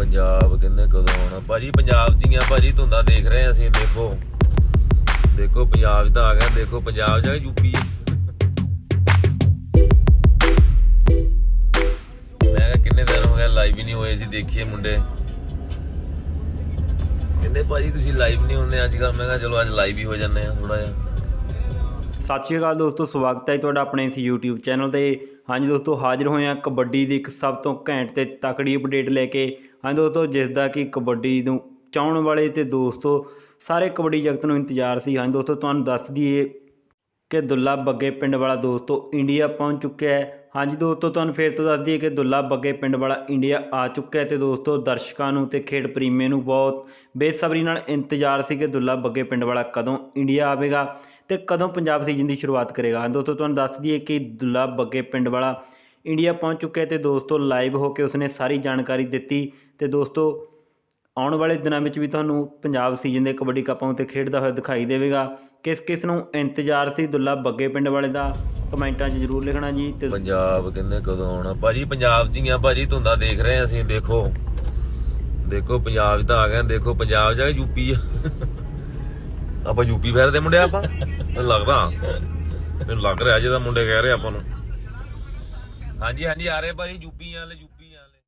ਪੰਜਾਬ ਕਹਿੰਦੇ ਕਦੋਂ ਆਉਣਾ ਭਾਜੀ ਪੰਜਾਬ 'ਚ ਹੀ ਆ ਭਾਜੀ ਧੁੰਦਾ ਦੇਖ ਰਹੇ ਹਾਂ ਅਸੀਂ, ਦੇਖੋ। ਦੇਖੋ ਪੰਜਾਬ 'ਚ ਆ ਗਿਆ, ਦੇਖੋ ਪੰਜਾਬ 'ਚ ਯੂਪੀ। ਮੈਂ ਕਿੰਨੇ ਦਿਨ ਹੋ ਗਏ ਲਾਈਵ ਹੀ ਨਹੀਂ ਹੋਏ ਸੀ ਦੇਖੀਏ ਮੁੰਡੇ। ਕਹਿੰਦੇ ਭਾਜੀ ਤੁਸੀਂ ਲਾਈਵ ਨਹੀਂ ਹੁੰਦੇ ਅੱਜ ਕੱਲ ਮੈਂ ਕਿਹਾ ਚਲੋ ਅੱਜ ਲਾਈਵ ਹੀ ਹੋ ਜਾਂਦੇ ਆ ਥੋੜਾ ਜਿਹਾ। ਸਤਿ ਸ਼੍ਰੀ ਅਕਾਲ ਦੋਸਤੋ, ਸਵਾਗਤ ਹੈ ਤੁਹਾਡਾ ਆਪਣੇ ਇਸ YouTube ਚੈਨਲ ਤੇ। ਹਾਂਜੀ ਦੋਸਤੋ, ਹਾਜ਼ਰ ਹੋਏ ਹਾਂ ਕਬੱਡੀ ਦੀ ਇੱਕ ਸਭ ਤੋਂ ਘੈਂਟ ਤੇ ਤਕੜੀ ਅਪਡੇਟ ਲੈ ਕੇ। ਹਾਂਜੀ ਦੋਸਤੋ ਜਿਸ ਦਾ ਕਿ ਕਬੱਡੀ ਨੂੰ ਚਾਹਣ ਵਾਲੇ ਤੇ ਦੋਸਤੋ, ਸਾਰੇ ਕਬੱਡੀ ਜਗਤ ਨੂੰ ਇੰਤਜ਼ਾਰ ਸੀ। ਹਾਂਜੀ ਦੋਸਤੋ, ਤੁਹਾਨੂੰ ਦੱਸ ਦਈਏ ਕਿ ਦੁੱਲਾ ਬੱਗੇ ਪਿੰਡ ਵਾਲਾ ਦੋਸਤੋ ਇੰਡੀਆ ਪਹੁੰਚ ਚੁੱਕਿਆ ਹੈ। ਹਾਂਜੀ ਦੋਸਤੋ, ਤੁਹਾਨੂੰ ਫੇਰ ਤੋਂ ਦੱਸ ਦਈਏ ਕਿ ਦੁੱਲਾ ਬੱਗੇ ਪਿੰਡ ਵਾਲਾ ਇੰਡੀਆ ਆ ਚੁੱਕਿਆ ਹੈ ਤੇ ਦੋਸਤੋ ਦਰਸ਼ਕਾਂ ਨੂੰ ਤੇ ਖੇਡ ਪ੍ਰੇਮੀਆਂ ਨੂੰ ਬਹੁਤ ਬੇਸਬਰੀ ਨਾਲ ਇੰਤਜ਼ਾਰ ਸੀ ਕਿ ਦੁੱਲਾ ਬੱਗੇ ਪਿੰਡ ਵਾਲਾ ਕਦੋਂ ਇੰਡੀਆ ਆਵੇਗਾ ਤੇ ਕਦੋਂ ਪੰਜਾਬ ਸੀਜ਼ਨ ਦੀ ਸ਼ੁਰੂਆਤ ਕਰੇਗਾ। ਦੋਸਤੋ, ਤੁਹਾਨੂੰ ਦੱਸ ਦਈਏ ਕਿ ਦੁੱਲਾ ਬੱਗੇ ਪਿੰਡ ਵਾਲਾ ਇੰਡੀਆ ਪਹੁੰਚ ਚੁੱਕਿਆ ਹੈ ਤੇ ਦੋਸਤੋ ਲਾਈਵ ਹੋ ਕੇ ਉਸਨੇ ਸਾਰੀ ਜਾਣਕਾਰੀ ਦਿੱਤੀ ਤੇ ਦੋਸਤੋ ਆਉਣ ਵਾਲੇ ਦਿਨਾਂ ਵਿੱਚ ਵੀ ਤੁਹਾਨੂੰ ਪੰਜਾਬ ਸੀਜ਼ਨ ਦੇ ਕਬੱਡੀ ਕੱਪਾਂ ਉੱਤੇ ਖੇਡਦਾ ਹੋਇਆ ਦਿਖਾਈ ਦੇਵੇਗਾ। ਕਿਸ ਕਿਸ ਨੂੰ ਇੰਤਜ਼ਾਰ ਸੀ ਦੁੱਲਾ ਬੱਗੇ ਪਿੰਡ ਵਾਲੇ ਦਾ? ਕਮੈਂਟਾਂ 'ਚ ਜ਼ਰੂਰ ਲਿਖਣਾ ਜੀ ਤੇ ਪੰਜਾਬ ਕਹਿੰਦੇ ਕਦੋਂ ਆਉਣਾ? ਭਾਜੀ ਪੰਜਾਬ 'ਚ ਹੀ ਆ ਭਾਜੀ ਧੁੰਦਾ ਦੇਖ ਰਹੇ ਹਾਂ ਅਸੀਂ, ਦੇਖੋ। ਦੇਖੋ, ਪੰਜਾਬ 'ਚ ਤਾਂ ਆ ਗਿਆ ਦੇਖੋ, ਪੰਜਾਬ 'ਚ ਆ ਯੂਪੀ ਆ ਆਪਾਂ ਯੂਪੀ ਫਿਰਦੇ ਮੁੰਡੇ ਆਪਾਂ? ਲੱਗਦਾ। ਮੈਨੂੰ ਲੱਗ ਰਿਹਾ ਜਿਹਦਾ ਮੁੰਡੇ ਕਹਿ ਰਹੇ ਆਪਾਂ ਨੂੰ। ਹਾਂਜੀ ਹਾਂਜੀ, ਆ ਰਹੇ ਭਾਜੀ ਯੂਪੀ ਵਾਲੇ